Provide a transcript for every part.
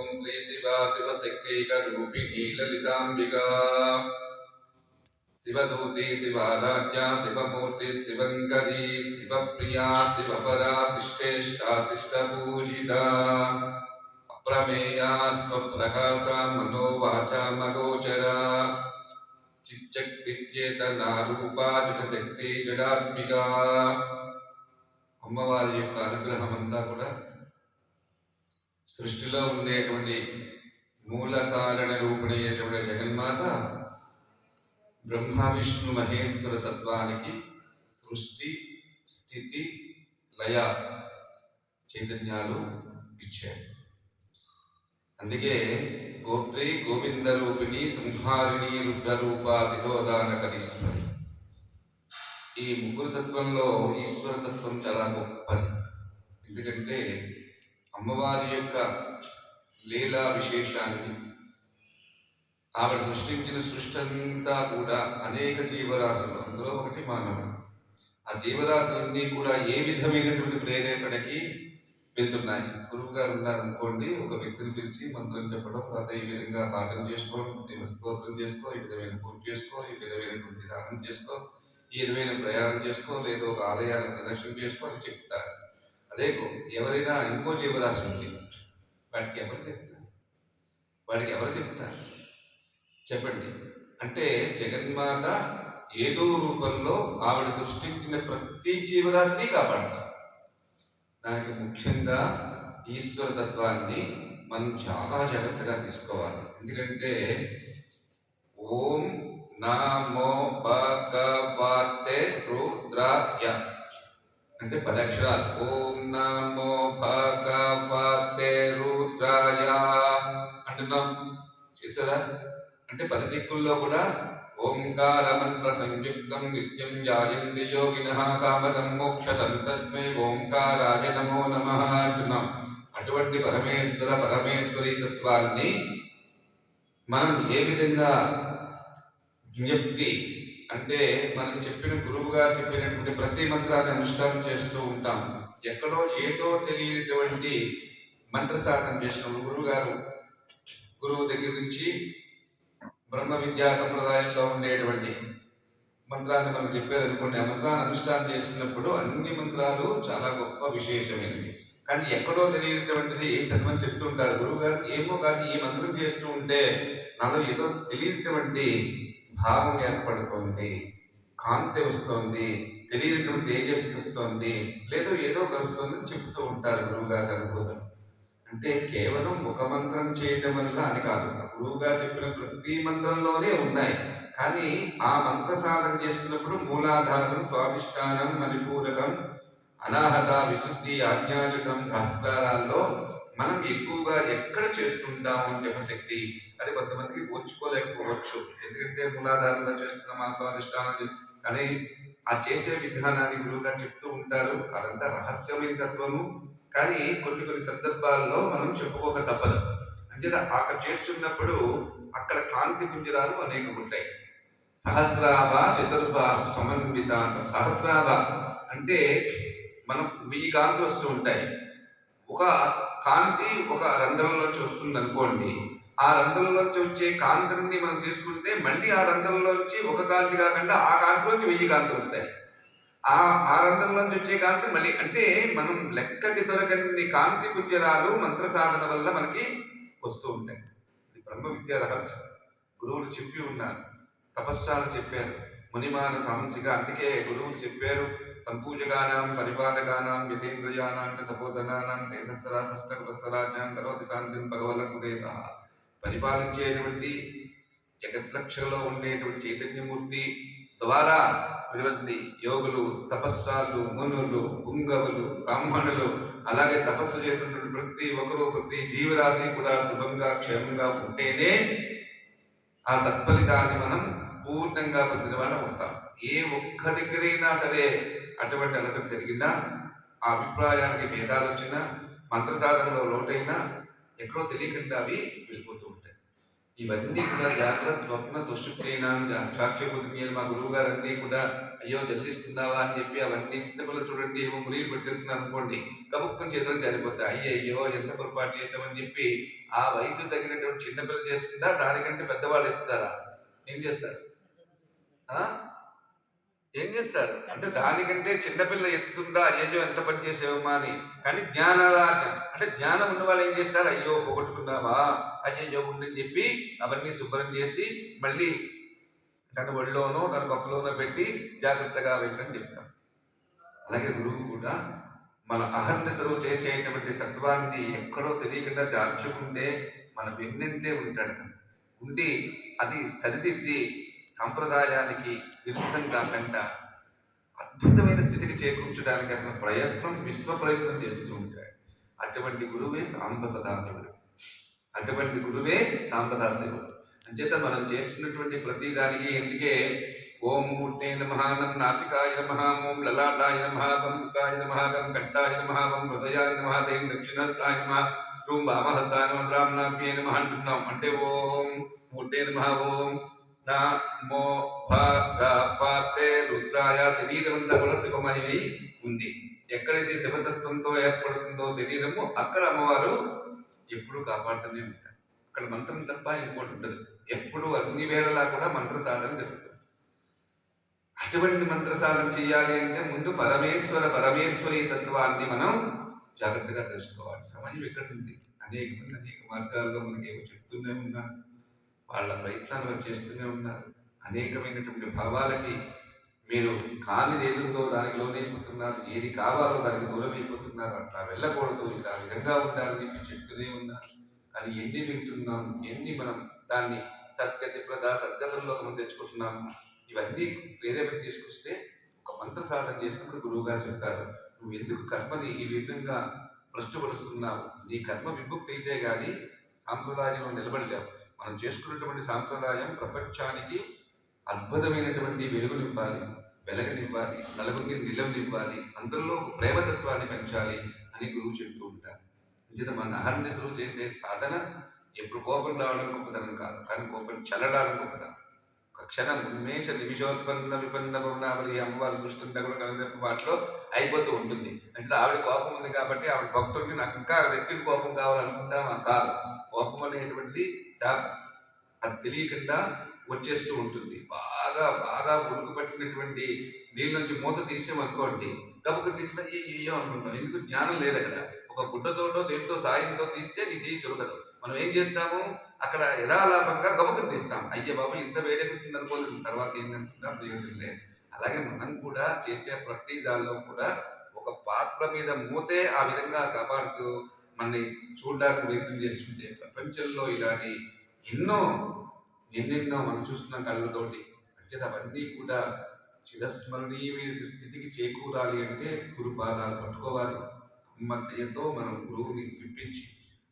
ఓం శ్రీ శివ శివశక్తైక రూపిణీ లలితాంబికా. శివదూతి శివారాధ్య శివమూర్తి శివంకరీ శివప్రియా శివపరా శిష్టేష్టా శిష్టపూజిత. అప్రమేయా స్వప్రకాశ మనోవాచ మగోచర. చిచ్చక్తిచేతనా రూపా జగశక్తి జడాత్మిక అమ్మవారి యొక్క అనుగ్రహం అంతా కూడా సృష్టిలో ఉండేటువంటి మూల కారణ రూపిణైనటువంటి జగన్మాత బ్రహ్మ విష్ణు మహేశ్వర తత్వానికి సృష్టి స్థితి లయ చైతన్యాలు ఇచ్చారు. అందుకే గోప్రి గోవింద రూపిణి సంహారిణి రుద్రరూపాదిలోదానకరీశ్వరి ఈ ముగ్గురు తత్వంలో ఈశ్వర తత్వం చాలా గొప్పది. ఎందుకంటే అమ్మవారి యొక్క లీలా విశేషాన్ని ఆవిడ సృష్టించిన సృష్టి అంతా కూడా అనేక జీవరాశులు అందులో ఒకటి మానవుడు. ఆ జీవరాశులన్నీ కూడా ఏ విధమైనటువంటి ప్రేరేపణకి వెళ్తున్నాయి? గురువు గారు ఉన్నారనుకోండి ఒక వ్యక్తిని పిలిచి మంత్రం చెప్పడం లేదా ఈ విధంగా పాఠం చేసుకోవడం స్తోత్రం చేసుకో ఈ విధమైన పూజ చేసుకో ఈ విధమైనటువంటి దానం చేసుకో ఈ విధమైన ప్రయాణం చేసుకో లేదా ఒక ఆలయాన్ని ప్రదర్శన చేసుకో అని చెప్తారు. అదే ఎవరైనా ఇంకో జీవరాశి ఉంది వాటికి ఎవరు చెప్తారు? వాడికి ఎవరు చెప్తారు? చెప్పండి. అంటే జగన్మాత ఏదో రూపంలో ఆవిడ సృష్టించిన ప్రతి జీవరాశిని కాపాడతారు. దానికి ముఖ్యంగా ఈశ్వర తత్వాన్ని మనం చాలా జాగ్రత్తగా తీసుకోవాలి. ఎందుకంటే ఓం నమో భగవతే రుద్రాయ. అంటే పదక్షరాలు. ఓం నమో భగవతే రుద్రాయ. అంటున్నాం. చేసారా అంటే పది దిక్కుల్లో కూడా ఓంకార మంత్ర సంయుక్తం నిత్యం జాయంతి యోగిన కామదం మోక్షదం తస్మై ఓంకారాయ నమో నమ అంటున్నాం. అటువంటి పరమేశ్వర పరమేశ్వరి తత్వాన్ని మనం ఏ విధంగా జ్ఞప్తి అంటే మనం చెప్పిన గురువు గారు చెప్పినటువంటి ప్రతి మంత్రాన్ని అనుష్ఠానం చేస్తూ ఉంటాం. ఎక్కడో ఏదో తెలియనటువంటి మంత్ర సాధన చేసిన గురువు గారు. గురువు దగ్గర నుంచి బ్రహ్మ విద్యా సంప్రదాయంలో ఉండేటువంటి మంత్రాన్ని మనం చెప్పారు అనుకోండి. ఆ మంత్రాన్ని అనుష్ఠానం చేసినప్పుడు అన్ని మంత్రాలు చాలా గొప్ప విశేషమైనవి. కానీ ఎక్కడో తెలియనటువంటిది చదవని చెప్తుంటారు గురువు గారు? ఏమో కానీ ఈ మంత్రం చేస్తూ ఉంటే నాలో ఏదో తెలియనటువంటి భావం ఏర్పడుతోంది. కాంతి వస్తోంది తెలియనటువంటి తేజస్సు వస్తోంది లేదో ఏదో కలుస్తుందని చెప్తూ ఉంటారు గురువుగారు అనుభూతం అంటే కేవలం ఒక మంత్రం చేయడం వల్ల అని కాదు. గురువుగా చెప్పిన ప్రతి మంత్రంలోనే ఉన్నాయి. కానీ ఆ మంత్ర సాధన చేస్తున్నప్పుడు మూలాధారం స్వాధిష్టానం మణిపూరకం అనాహత విశుద్ధి ఆజ్ఞాచకం సహస్రారాల్లో మనం ఎక్కువగా ఎక్కడ చేస్తుంటాము జపశక్తి అది కొంతమందికి ఓర్చుకోలేకపోవచ్చు. ఎందుకంటే మూలాధారంలో చేస్తున్నాం ఆ స్వాధిష్టానం కానీ ఆ చేసే విధానాన్ని గురువుగా చెప్తూ ఉంటారు. అదంతా రహస్యమైన తత్వము. కానీ కొన్ని కొన్ని సందర్భాల్లో మనం చెప్పుకోక తప్పదు. అంటే అక్కడ చేస్తున్నప్పుడు అక్కడ కాంతి పుంజరాలు అనేక ఉంటాయి. సహస్రాభ చతుర్బాహ సమన్విత అంటాం. సహస్రాభ అంటే మనం వెయ్యి కాంతులు వస్తూ ఉంటాయి. ఒక కాంతి ఒక రంధ్రంలోంచి వస్తుంది అనుకోండి ఆ రంధ్రంలోంచి వచ్చే కాంతిని మనం తీసుకుంటే మళ్ళీ ఆ రంధ్రంలోంచి ఒక కాంతి కాకుండా ఆ కాంతిలోంచి వెయ్యి కాంతులు వస్తాయి. ఆ ఆ రంధ్రంలోంచి వచ్చే కాంతి మళ్ళీ అంటే మనం లెక్కకి దొరకని కాంతి కుజరాలు మంత్ర సాధన వల్ల మనకి వస్తూ ఉంటాయి. ఇది బ్రహ్మ విద్యా రహస్యం. గురువులు చెప్పి ఉన్నారు. తపస్సాలు చెప్పారు. మునిమాన సాంసిక అందుకే గురువులు చెప్పారు. సంపూజగానాం పరిపాలకానాం యతేంద్రయానాం చ తపోధనానాం దేశస్సరాశస్త్రవత్సరాజ్ఞాం కరోతి శాంతిం భగవల్లకుదేశ పరిపాలించేటువంటి జగద్రక్షలో ఉండేటువంటి చైతన్యమూర్తి ద్వారా విలువంది యోగులు తపస్సాలు మునులు పుంగవులు బ్రాహ్మణులు అలాగే తపస్సు చేసినటువంటి ప్రతి ఒక్కరు ప్రతి జీవరాశి కూడా శుభంగా క్షేమంగా ఉంటేనే ఆ సత్ఫలితాన్ని మనం పూర్ణంగా పొందిన వాళ్ళం ఉంటాం ఏ ఒక్క దగ్గరైనా సరే అటువంటి అలసట జరిగినా ఆ అభిప్రాయానికి భేదాలు వచ్చినా మంత్ర సాధనలో లోటైనా ఎక్కడో తెలియకుండా అవి వెళ్ళిపోతూ ఇవన్నీ కూడా జాగ్రత్త స్వప్న సుషుప్తైనాం సాక్ష్యబుద్ధి మా గురువు గారు అన్నీ కూడా అయ్యో తెలిసిస్తున్నావా అని చెప్పి అవన్నీ చిన్నపిల్లలు చూడండి ఏమో మురిగి పెట్టేస్తున్నారు అనుకోండి కబుక్కని చేతులు జారిపోతాయి. అయ్యో అయ్యో ఎంత పొరపాటు చేసామని చెప్పి ఆ వయసు తగినటువంటి చిన్నపిల్లలు చేస్తుందా? దానికంటే పెద్దవాళ్ళు ఎత్తుతారా? ఏం చేస్తారు? ఆ? ఏం చేస్తారు? అంటే దానికంటే చిన్నపిల్ల ఎత్తుతుందా? అయ్యో ఎంత పని చేసేవమ్మా అని. కానీ జ్ఞానాల అంటే జ్ఞానం ఉన్న వాళ్ళు ఏం చేస్తారు? అయ్యో పొగొట్టుకున్నావా అయ్యో ఉందని చెప్పి అవన్నీ శుభ్రం చేసి మళ్ళీ తన ఒళ్ళోనో తన పక్కలోనో పెట్టి జాగ్రత్తగా వెళ్ళని చెప్తాం. అలాగే గురువు కూడా మన అహర్నిశలు చేసేటువంటి తత్వాన్ని ఎక్కడో తెలియకుండా దాచుకుంటే మన వెన్నంటే ఉంటాడు. ఉండి అది సరిదిద్ది సాంప్రదాయానికి విరుద్ధం కాకుండా అద్భుతమైన స్థితికి చేకూర్చడానికి అతను ప్రయత్నం విశ్వ ప్రయత్నం చేస్తూ ఉంటాడు. అటువంటి గురువే సాంబ సదాశివుడు అటువంటి గురువే సాంబదాశివుడు అంచేత మనం చేస్తున్నటువంటి ప్రతి దానికి ఎందుకే? ఓం మూర్తే నమహానం నాసికాయ నమః ఓం లలాటాయ నమః వం ముఖాయ నమః వం కంఠాయ నమః వం హృదయాయ నమః దేం దక్షిణస్థాయ నమః రూం వామహస్తాయ నమః ద్రామ్నాభ్యే నమః అంటున్నాం. అంటే ఓం మూర్తే నమః ఓం నమో భగవతే రుద్రాయ శరీరం కూడా శివమయమై ఉంది. ఎక్కడైతే శివతత్వంతో ఏర్పడుతుందో శరీరము అక్కడ అమ్మవారు ఎప్పుడు కాపాడుతూనే ఉంటారు. అక్కడ మంత్రం తప్ప ఇంకోటి ఉండదు. ఎప్పుడు అన్ని వేళలా కూడా మంత్ర సాధన జరుగుతుంది. అటువంటి మంత్ర సాధన చేయాలి అంటే ముందు పరమేశ్వర పరమేశ్వరి తత్వాన్ని మనం జాగ్రత్తగా తెలుసుకోవాలి. సమయం ఎక్కడుంది? అనేక మంది అనేక మార్గాల్లో మనకి ఏమో చెప్తూనే ఉన్నారు. వాళ్ళ ప్రయత్నాలు వారు చేస్తూనే ఉన్నారు. అనేకమైనటువంటి భావాలకి మీరు కాని ఏదుందో దానికి లోనైపోతున్నారు ఏది కావాలో దానికి దూరం అయిపోతున్నారు అట్లా వెళ్ళకూడదు ఇలా విధంగా ఉండాలని మీరు చెప్తూనే ఉన్నారు. కానీ ఎన్ని వింటున్నాం ఎన్ని మనం దాన్ని సద్గతి ప్రద సద్గతుల్లో మనం తెచ్చుకుంటున్నాం ఇవన్నీ ప్రేరేపణ తీసుకొస్తే ఒక మంత్ర సాధన చేసినప్పుడు గురువు గారు చెప్తారు నువ్వు ఎందుకు కర్మని ఈ విధంగా భ్రష్టుపరుస్తున్నావు? నీ కర్మ విముక్తి అయితే కానీ సాంప్రదాయంలో నిలబడలేవు. మనం చేసుకున్నటువంటి సాంప్రదాయం ప్రపంచానికి అద్భుతమైనటువంటి వెలుగునివ్వాలి వెలగనివ్వాలి నలుగురికి నిలవనివ్వాలి అందరిలో ఒక ప్రేమతత్వాన్ని పెంచాలి అని గురువు చెప్తూ ఉంటారు. అంచేత మన అహర్నిశలు చేసే సాధన ఎప్పుడు కోపం రావడం గొప్పతనం కాదు కానీ కోపం చల్లడానికి గొప్పతనం. ఒక క్షణం ఉన్మేష నిమిషోత్పన్న విపన్న భవనావళి అమ్మవారి సృష్టి కూడా వాటిలో అయిపోతూ ఉంటుంది. అంటే ఆవిడ కోపం ఉంది కాబట్టి ఆవిడ భక్తుడికి నాకు ఇంకా రెట్టింపు కోపం కావాలనుకుంటాం కాదు. కోపం అనేటువంటిది శాపం అది తెలియకుండా వచ్చేస్తూ ఉంటుంది. బాగా బాగా ఉడుకు పట్టినటువంటి నీళ్ళ నుంచి మూత తీసామనుకోండి గబుకు తీసిన ఏయో అనుకుంటాం. ఎందుకు? జ్ఞానం లేదు అక్కడ. ఒక గుడ్డతోటో దేంతో సాయంతో తీస్తే నీ చేయి చూడదు మనం ఏం చేస్తాము? అక్కడ యథాలాపంగా గబుకుని తీస్తాం. అయ్యే బాబు ఇంత వేడెక్కుతుంది అనుకోలేదు తర్వాత ఏంటంటున్నా ప్రయోజనం లేదు అలాగే మనం కూడా చేసే ప్రతి దానిలో కూడా ఒక పాత్ర మీద మూతే ఆ విధంగా కాపాడుతూ మనని చూడడానికి ప్రయత్నం చేస్తుంటే ప్రపంచంలో ఇలాంటి ఎన్నో ఎన్నెన్నో మనం చూస్తున్న కళ్ళతోటి అంటే అవన్నీ కూడా చిరస్మరణీయమైన స్థితికి చేకూరాలి అంటే గురు పాదాలు పట్టుకోవాలి. అమ్మతయ్యతో మనం గురువుని పిప్పించి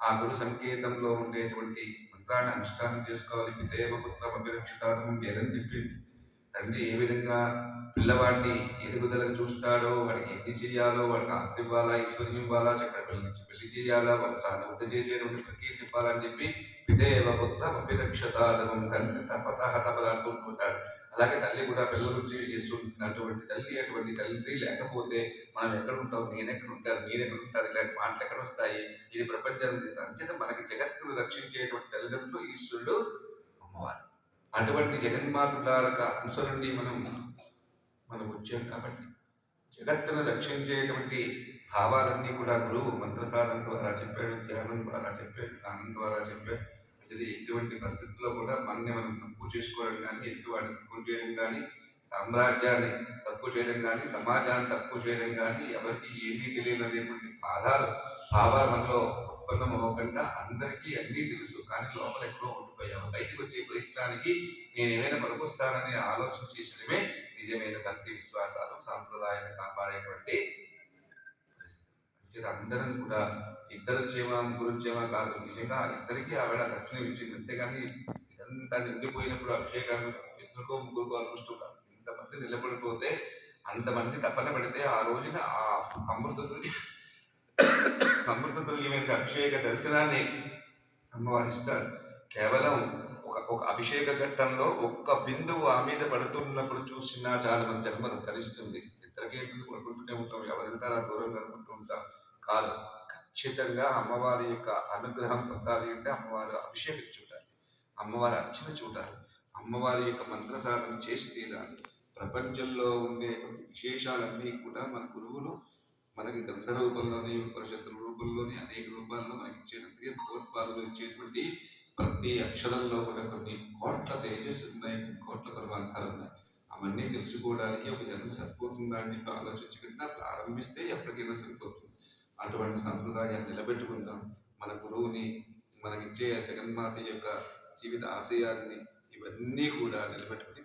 ఆ గురు సంకేతంలో ఉండేటువంటి మంత్రాన్ని అనుష్ఠానం చేసుకోవాలి. పితేవ పుత్రం అభిరక్షితారం వేరని చెప్పింది తండ్రి ఏ విధంగా పిల్లవాడిని ఎదుగుదలకు చూస్తాడో వాడికి ఎన్ని చేయాలో వాడికి ఆస్తి ఇవ్వాలా ఐశ్వర్యం ఇవ్వాలా చక్ర పెళ్ళి పెళ్ళి చేయాలా వాడు సాధన వృద్ధి చేసేటువంటి ప్రక్రియ చెప్పాలని చెప్పి పితేవ పుత్ర అభిరక్షతాదవం తండ్రి తపత హతపదాడుతూ అలాగే తల్లి కూడా పిల్లల గురించి చేస్తున్నటువంటి తల్లి అటువంటి తల్లి లేకపోతే మనం ఎక్కడ ఉంటాం నేను ఎక్కడ ఉంటాను మీరు ఎక్కడ ఉంటారు ఇలాంటి మాటలు ఎక్కడ వస్తాయి? ఇది ప్రపంచాన్ని తీస్తాను అంచేత మనకి జగత్తును రక్షించేటువంటి తల్లిదండ్రులు ఈశ్వరుడు అమ్మవారు. అటువంటి జగన్మాత తారక అంశ నుండి మనం మనం వచ్చాం కాబట్టి. జగత్తును రక్షించేటువంటి భావాలన్నీ కూడా గురువు మంత్రసాధన ద్వారా చెప్పాడు ధ్యానం ద్వారా చెప్పాడు దానం ద్వారా చెప్పాడు. ఇది ఎటువంటి పరిస్థితుల్లో కూడా మనని మనం తక్కువ చేసుకోవడం కానీ ఎటువంటి వాడిని తక్కువ చేయడం కానీ సామ్రాజ్యాన్ని తక్కువ చేయడం కానీ సమాజాన్ని తక్కువ చేయడం కానీ ఎవరికి ఏమీ తెలియనటువంటి బాధాలు భావాలు మనలో ఉత్పన్నం అవ్వకుండా అందరికీ అన్నీ తెలుసు. కానీ లోపల ఎక్కడో ఉండిపోయాము బయటకు వచ్చే ప్రయత్నానికి నేను ఏమైనా పనికొస్తానని ఆలోచన చేసినమే నిజమైన భక్తి విశ్వాసాలు సాంప్రదాయాన్ని కాపాడేటువంటి అందరం కూడా ఇద్దరు క్షేమా ముగ్గురు కాదు. నిజంగా ఇద్దరికి ఆవిడ దర్శనం ఇచ్చింది. అంతేగాని ఇదంతా నిండిపోయినప్పుడు అభిషేకాలు ఎందుకో ముగ్గురుకో అదృష్టం ఇంతమంది నిలబడిపోతే అంతమంది తప్పన పడితే ఆ రోజున ఆ అమృత తుల్యమైన అభిషేక దర్శనాన్ని అమ్మవారు ఇస్తారు కేవలం ఒక ఒక అభిషేక ఘట్టంలో ఒక్క బిందువు ఆ మీద పడుతున్నప్పుడు చూసినా చాలా మన జన్మ ధరిస్తుంది. ఇద్దరికే ఎందుకు కొనుక్కుంటూనే ఉంటాం? ఎవరికి తర దూరం అనుకుంటూ ఉంటాం? కాదు. ఖచ్చితంగా అమ్మవారి యొక్క అనుగ్రహం పొందాలి అంటే అమ్మవారు అభిషేకం చూడాలి. అమ్మవారి అర్చన చూడాలి. అమ్మవారి యొక్క మంత్ర సాధన చేసి తీరాలి. ప్రపంచంలో ఉండే విశేషాలన్నీ కూడా మన గురువులు మనకి గ్రంథ రూపంలోని ఉపనిషత్తుల రూపంలోని అనేక రూపాల్లో మనకి ఇచ్చేటట్టుగా భగవత్పాదులు ఇచ్చేటువంటి ప్రతి అక్షరంలో కూడా కొన్ని కోట్ల తేజస్సు ఉన్నాయి కోట్ల పరమార్థాలు ఉన్నాయి. అవన్నీ తెలుసుకోవడానికి ఒక జన్మ సరిపోతుందా అని చెప్పి ఆలోచించకుండా ప్రారంభిస్తే ఎప్పటికైనా సరిపోతుంది. అటువంటి సంప్రదాయాన్ని నిలబెట్టుకుందాం. మన గురువుని మనకిచ్చే జగన్మాత యొక్క జీవిత ఆశయాన్ని ఇవన్నీ కూడా నిలబెట్టుకుని